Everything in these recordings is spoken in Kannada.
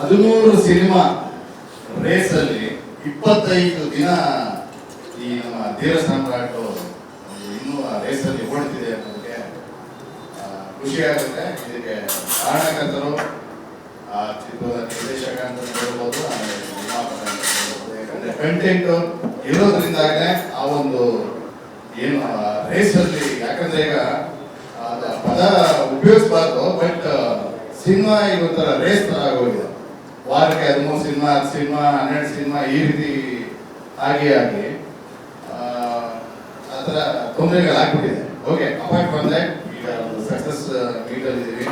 ಹದಿಮೂರು ಸಿನಿಮಾ ರೇಸ್ ಅಲ್ಲಿ ಇಪ್ಪತ್ತೈದು ದಿನ ಈ ನಮ್ಮ ಧೀರ ಸಾಮ್ರಾಟ್ ಇನ್ನೂ ಆ ರೇಸಲ್ಲಿ ಓಡ್ತಿದೆ ಅನ್ನೋದಕ್ಕೆ ಖುಷಿ ಆಗುತ್ತೆ. ಇದಕ್ಕೆ ಕಾರಣಕರ್ತರು, ಆ ಚಿತ್ರದ ನಿರ್ದೇಶಕ ಅಂತ ಹೇಳ್ಬೋದು. ಯಾಕಂದ್ರೆ ಕಂಟೆಂಟ್ ಇರೋದ್ರಿಂದಾಗಲೇ ಆ ಒಂದು ಏನು ರೇಸ್ ಅಲ್ಲಿ ಯಾಕಂದ್ರೆ ಈಗ ಪದ ಉಪಯೋಗಿಸ್ಬಾರ್ದು, ಬಟ್ ಸಿನಿಮಾ ಇವತ್ತರ ರೇಸ್ ತರ ಆಗೋಗಿದೆ. ವಾರಕ್ಕೆ ಹದಿಮೂರು ಸಿನಿಮಾ ಹತ್ತು ಸಿನಿಮಾ ಹನ್ನೆರಡು ಸಿನಿಮಾ ಈ ರೀತಿ ಆಗಿ ಆಗಿ ಆ, ಥರ ತೊಂದರೆಗಳಾಗ್ಬಿಟ್ಟಿದೆ ಓಕೆ ಅಪಾರ್ಟ್ ಫ್ರಮ್ ಈಗ ಒಂದು ಸಕ್ಸಸ್ ಮೀಟಲ್ಲಿ ಇದ್ದೀವಿ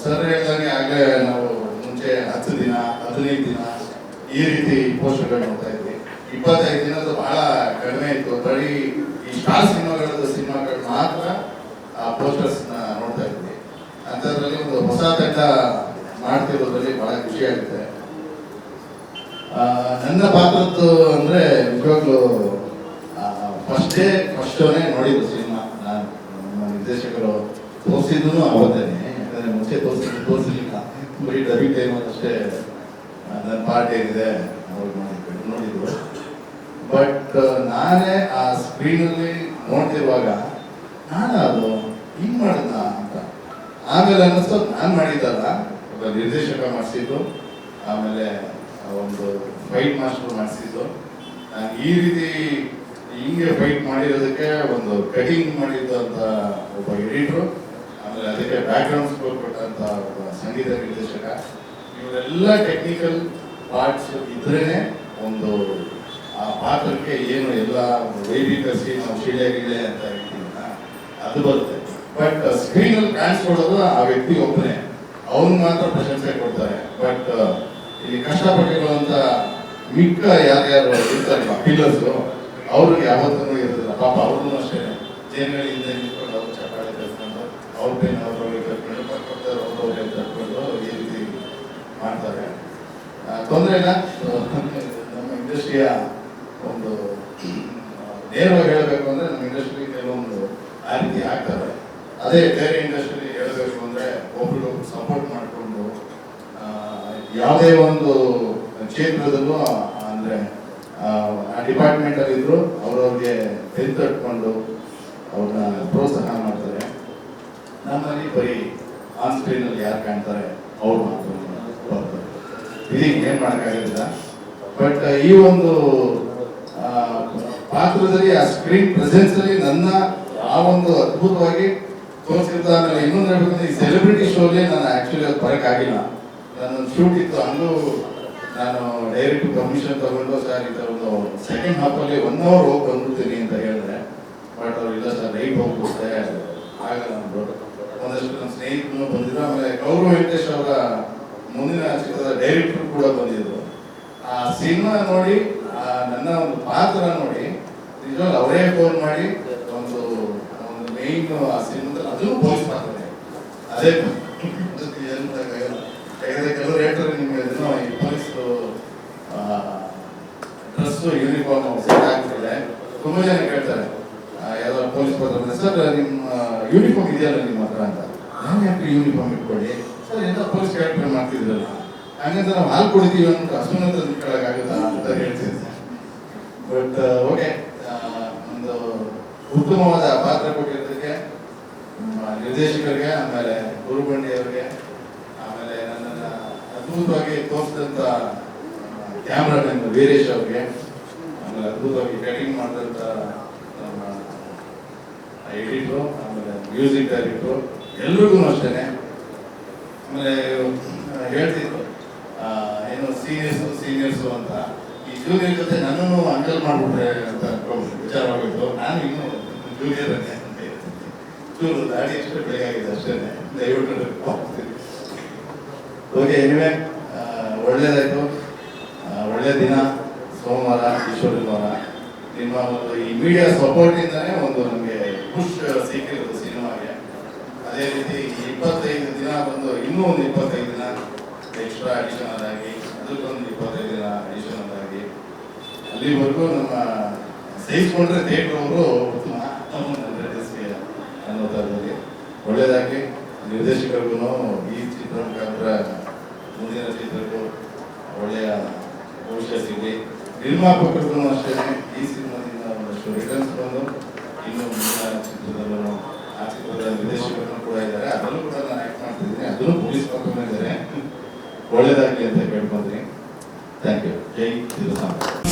ಸರ್ ಹೇಳ್ದಂಗೆ ಆಗಲೇ ನಾವು ಮುಂಚೆ ಹತ್ತು ದಿನ ಹದಿನೈದು ದಿನ ಈ ರೀತಿ ಪೋಸ್ಟ್ಗಳು ನೋಡ್ತಾ ಇದ್ವಿ. ಇಪ್ಪತ್ತೈದು ದಿನದ್ದು ಬಹಳ ಕಡಿಮೆ ಇತ್ತು. ಬರೀ ಈ ಸ್ಟಾರ್ ಸಿನಿಮಾಗಳದ್ದು ಸಿನಿಮಾಗಳು ಮಾತ್ರ ಆ ಪೋಸ್ಟರ್ಸ್ನ ನೋಡ್ತಾ ಇದ್ವಿ. ಅಂಥದ್ರಲ್ಲಿ ಒಂದು ಹೊಸ ತಂಡ ಮಾಡ್ತಿರೋದ್ರಲ್ಲಿ ಬಹಳ ಖುಷಿ ಆಗುತ್ತೆ ಆ, ನನ್ನ ಪಾತ್ರದ್ದು ಅಂದ್ರೆ ನಿಜವಾಗ್ಲೂ ಫಸ್ಟ್ ಡೇ ನೋಡಿದ್ದು ಸಿನಿಮಾ. ನಾನು ನಮ್ಮ ನಿರ್ದೇಶಕರು ತೋರಿಸಿದ್ದು ಅವತ್ತೇನೆ. ಯಾಕಂದರೆ ಮುಂಚೆ ತೋರಿಸಿದ್ದು ತೋರಿಸಲಿಲ್ಲ ಬರೀ ಡಬ್ಬಿಂಗ್ ಟೈಮ್ ಅಷ್ಟೇ ನನ್ನ ಪಾರ್ಟ್ ಏನಿದೆ ಅವ್ರು ನೋಡಿದ್ರು ನೋಡಿದ್ರು. ಬಟ್ ನಾನೇ ಆ ಸ್ಕ್ರೀನಲ್ಲಿ ನೋಡ್ತಿರುವಾಗ ನಾನು ಅದು ಹಿಂಗೆ ಮಾಡಿದ್ನ ಅಂತ. ಆಮೇಲೆ ಅನ್ನಿಸ್ತು ನಾನು ಮಾಡಿದ್ದಲ್ಲ. ನಿರ್ದೇಶಕ ಮಾಡಿಸಿದ್ದು, ಆಮೇಲೆ ಒಂದು ಫೈಟ್ ಮಾಸ್ಟರ್ ಮಾಡಿಸಿದ್ದು. ನಾನು ಈ ರೀತಿ ಹಿಂಗೆ ಫೈಟ್ ಮಾಡಿರೋದಕ್ಕೆ ಒಂದು ಕಟಿಂಗ್ ಮಾಡಿದ್ದಂಥ ಒಬ್ಬ ಎಡಿಟ್ರು ಆಮೇಲೆ ಅದಕ್ಕೆ ಬ್ಯಾಕ್ಗ್ರೌಂಡ್ ಸ್ಕೋರ್ ಕೊಟ್ಟಂತ ಒಬ್ಬ ಸಂಗೀತ ನಿರ್ದೇಶಕ. ಇವರೆಲ್ಲ ಟೆಕ್ನಿಕಲ್ ಪಾರ್ಟ್ಸ್ ಇದ್ರೇ ಒಂದು ಆ ಪಾತ್ರಕ್ಕೆ ಏನು ಎಲ್ಲ ವೈವಿಕಸಿ ನಾವು ಶಿಲೆ ಗಿಳೆ ಅಂತ ಹೇಳ್ತೀವಲ್ಲ, ಅದು ಬರುತ್ತೆ. ಬಟ್ ಸ್ಕ್ರೀನಲ್ಲಿ ಕಾಣಿಸ್ಕೊಳ್ಳೋದು ಆ ವ್ಯಕ್ತಿ ಒಬ್ಬನೇ. ಅವನು ಮಾತ್ರ ಪ್ರಶಂಸೆ ಕೊಡ್ತಾರೆ. ಬಟ್ ಇಲ್ಲಿ ಕಷ್ಟಪಟ್ಟಿರುವಂತ ಮಿಕ್ಕ ಯಾರ್ಯಾರು ಇರ್ತಾರಲ್ಲ ಪಿಲ್ಲರ್ಸ್ ಅವ್ರಿಗೆ ಯಾವತ್ತೂ ಇರೋದಿಲ್ಲ. ಪಾಪ ಅವ್ರನ್ನೂ ಅಷ್ಟೇ. ಜೇನುಗಳಿಂದ ನಿಂತ್ಕೊಂಡು ಅವ್ರು ಚಪ್ಪಾಳೆ ಕಳ್ಸ್ಕೊಂಡು ಅವ್ರ ಪೇನ್ ಅವ್ರವ್ರಿಗೆ ಕಲ್ತ್ಕೊಂಡು ಕೊಡ್ತಾರೆ ಅವ್ರವ್ರಿಗೆ ಕರ್ಕೊಂಡು ಈ ರೀತಿ ಮಾಡ್ತಾರೆ. ತೊಂದರೆ ಇಲ್ಲ. ನಮ್ಮ ಇಂಡಸ್ಟ್ರಿಯ ಒಂದು ನೇರವಾಗಿ ಹೇಳಬೇಕು ಅಂದ್ರೆ ನಮ್ಮ ಇಂಡಸ್ಟ್ರಿ ಕೆಲವೊಂದು ಆ ರೀತಿ ಆಗ್ತಾರೆ ಅದೇ ಬೇರೆ ಇಂಡಸ್ಟ್ರಿ ಹೇಳಬೇಕು ಅಂದ್ರೆ ಒಬ್ರಿಗೊಬ್ರು ಸಪೋರ್ಟ್ ಮಾಡಿಕೊಂಡು ಯಾವುದೇ ಒಂದು ಕ್ಷೇತ್ರದಲ್ಲೂ, ಅಂದರೆ, ಆ ಡಿಪಾರ್ಟ್ಮೆಂಟ್ ಅಲ್ಲಿ ಇದ್ರು, ಅವ್ರವ್ರಿಗೆ ಬೆನ್ ತಟ್ಕೊಂಡು ಅವ್ರನ್ನ ಪ್ರೋತ್ಸಾಹ ಮಾಡ್ತಾರೆ. ನಮ್ಮಲ್ಲಿ ಬರೀ ಆನ್ ಸ್ಕ್ರೀನ್ ಅಲ್ಲಿ ಯಾರು ಕಾಣ್ತಾರೆ, ಅವ್ರು ಇದೀಗ ಏನು ಮಾಡೋಕ್ಕಾಗೋದಿಲ್ಲ ಬಟ್ ಈ ಒಂದು ಪಾತ್ರದಲ್ಲಿ, ಆ ಸ್ಕ್ರೀನ್ ಪ್ರೆಸೆನ್ಸ್ ಅಲ್ಲಿ ನನ್ನ ಆ ಒಂದು ಅದ್ಭುತವಾಗಿ ತೋರಿಸಿರ್ತಾರೆ ಇನ್ನೊಂದು ಹೇಳ್ಬೇಕಂದ್ರೆ ಈ ಸೆಲೆಬ್ರಿಟಿ ಶೋಲಿ ನಾನು ಆಕ್ಚುಲಿ ಅದು ಬರೋಕ್ಕಾಗಿಲ್ಲ. ನನ್ನ ಶೂಟ್ ಇತ್ತು. ಅಂದು ನಾನು ಡೈರೆಕ್ಟ್ ಕಮಿಷನ್ ತಗೊಂಡು ಸರ್ ಈ ಒಂದು ಸೆಕೆಂಡ್ ಹಾಫಲ್ಲಿ ಒನ್ ಅವರ್ ಹೋಗಿ ಬಂದ್ಬಿಡ್ತೀನಿ ಅಂತ ಹೇಳಿದೆ ಬಟ್ ಅವ್ರು ಇಲ್ಲ ಸರ್ ಲೈಟ್ ಹೋಗ್ಬಿಡುತ್ತೆ. ಆಗಲ್ಲ ಅಂದ್ರು ಒಂದಷ್ಟು ನನ್ನ ಸ್ನೇಹಿತರು ಬಂದಿದ್ರು. ಆಮೇಲೆ ಗೌರವ ವೆಂಕಟೇಶ್ ಅವರ ಮುಂದಿನ ಚಿತ್ರದ ಡೈರೆಕ್ಟರ್ ಕೂಡ ಬಂದಿದ್ರು. ಆ ಸಿನಿಮಾ ನೋಡಿ ನನ್ನ ಒಂದು ಪಾತ್ರ ನೋಡಿ, ನಿಜವಾಗ್ಲೂ ಅವರೇ ಫೋನ್ ಮಾಡಿ ಒಂದು ಒಂದು ಮೇನ್ ಆ ಸಿನಿಮಾದಲ್ಲಿ ಅದನ್ನು ಪೋಸ್ಟ್ ಮಾಡ್ತಾರೆ ಅದೇ. ಕೆಲವರು ಹೇಳ್ತಾರೆ ನಿಮಗೆ ಏನೋ ಈ ಪೊಲೀಸ್ ಡ್ರೆಸ್ ಯೂನಿಫಾರ್ಮ್ ಸೆಟ್ ಆಗ್ತಿದೆ ತುಂಬಾ ಜನ ಕೇಳ್ತಾರೆ. ಯಾವ್ದೋ ಪೊಲೀಸ್ ಪತ್ರ ಸರ್, ನಿಮ್ಮ ಯೂನಿಫಾರ್ಮ್ ಇದೆಯಲ್ಲ ನಿಮ್ಮ ಹತ್ರ ಅಂತ. ನಾನು ಯಾಕೆ ಯೂನಿಫಾರ್ಮ್ ಇಟ್ಕೊಳ್ಳಿ? ಸರ್ ಎಂತ ಪೊಲೀಸ್ ಕ್ಯಾರೆಕ್ಟರ್ ಮಾಡ್ತಿದ್ರಲ್ಲ. ಹಂಗಂತ ನಾವು ಹಾಲು ಕುಡಿತೀವಿ ಅಂತ ಅಷ್ಟೊಂದು ನಿಂತ್ಕೊಳ್ಳೋಕ್ಕಾಗುತ್ತಾ ಅಂತ ಹೇಳ್ತಿದ್ದೆ. But okay. ಒಂದು ಉತ್ತಮವಾದ ಪಾತ್ರ ಕೊಟ್ಟಿರೋದಕ್ಕೆ ನಿರ್ದೇಶಕರಿಗೆ, ಆಮೇಲೆ ಗುರುಬಂಡಿ ಅವರಿಗೆ ಆಮೇಲೆ ನನ್ನನ್ನು ಅದ್ಭುತವಾಗಿ ತೋರಿಸಿದಂಥ ಕ್ಯಾಮ್ರಾಮನ್ ವೀರೇಶ್ ಅವ್ರಿಗೆ. ಆಮೇಲೆ ಅದ್ಭುತವಾಗಿ ಕಟಿಂಗ್ ಮಾಡಿದಂಥ ನಮ್ಮ ಎಡಿಟ್ರು ಆಮೇಲೆ ಮ್ಯೂಸಿಕ್ ಡೈರೆಕ್ಟ್ರು ಎಲ್ರಿಗೂ ಅಷ್ಟೇ ಆಮೇಲೆ ಹೇಳ್ತಿದ್ರು ಏನು ಸೀನಿಯರ್ಸು ಸೀನಿಯರ್ಸು ಅಂತ. ಈ ಜೂನಿಯರ್ ಜೊತೆ ನನ್ನನ್ನು ಅಂಕಲ್ ಮಾಡಿಬಿಟ್ರೆ ಅಂತ ವಿಚಾರ ವಿಚಾರವಾಗಿತ್ತು ನಾನು ಇನ್ನೂ ಜೂನಿಯರ್ ಅಂತ ಹೇಳ್ತೀನಿ. ಚೂರು ದಾಡಿ ಅಷ್ಟೇ ಬೇಕಾಗಿದೆ ಅಷ್ಟೇ ದಯವಿಟ್ಟು ಓಕೆ ಎನಿವೆ ಒಳ್ಳೆಯದಾಯಿತು ಒಳ್ಳೆಯ ಒಳ್ಳೆ ದಿನ. ಸೋಮವಾರ ಈಶ್ವರನವರ ನಿಮ್ಮ ಒಂದು ಈ ಮೀಡಿಯಾ ಸಪೋರ್ಟಿಂದನೇ ಒಂದು ನಮಗೆ ಖುಷ್ ಸಿಕ್ಕಿರೋದು ಸಿನಿಮಾಗೆ. ಅದೇ ರೀತಿ ಇಪ್ಪತ್ತೈದು ದಿನ ಬಂದು ಇನ್ನೂ ಒಂದು ಇಪ್ಪತ್ತೈದು ದಿನ ಎಕ್ಸ್ಟ್ರಾ ಅಡಿಷನಲ್ ಆಗಿ ಅದಕ್ಕೊಂದು ಇಪ್ಪತ್ತೈದು ದಿನ ಅಡಿಷನಲ್ ಆಗಿ ಅಲ್ಲಿವರೆಗೂ ನಮ್ಮ ಸಹಿಸ್ಕೊಂಡ್ರೆ ಥಿಯೇಟರ್ ಅವರು ಅನ್ನೋ ಥರದಲ್ಲಿ ಒಳ್ಳೆಯದಾಗಿ ನಿರ್ದೇಶಕರಿಗೂ ಈ ಚಿತ್ರ ಮುಖಾಂತರ ಮುಂದಿನ ಚಿತ್ರಕ್ಕೂ ಒಳ್ಳೆಯ ಭವಿಷ್ಯ ಸಿಗಲಿ ನಿರ್ಮಾಪಕರು ಅಷ್ಟೇ. ಈ ಸಿನಿಮಾದಿಂದ ಒಂದಷ್ಟು ರಿಟರ್ನ್ಸ್ ಬಂದು ಇನ್ನು ಮುಂದಿನ ಚಿತ್ರದಲ್ಲೂ ಆ ಚಿತ್ರದ ನಿರ್ದೇಶಕರು ಕೂಡ ಇದ್ದಾರೆ. ಅದನ್ನು ಕೂಡ ನಾನು ಆ್ಯಕ್ಟ್ ಮಾಡ್ತಿದ್ದೀನಿ. ಅದನ್ನು ಪೊಲೀಸ್ ಪಕ್ಕನೇ ಇದ್ದಾರೆ ಒಳ್ಳೆಯದಾಗಲಿ ಅಂತ ಕೇಳ್ಕೊಂತೀನಿ. Thank you Jai ತಿರುಸಾಮಿ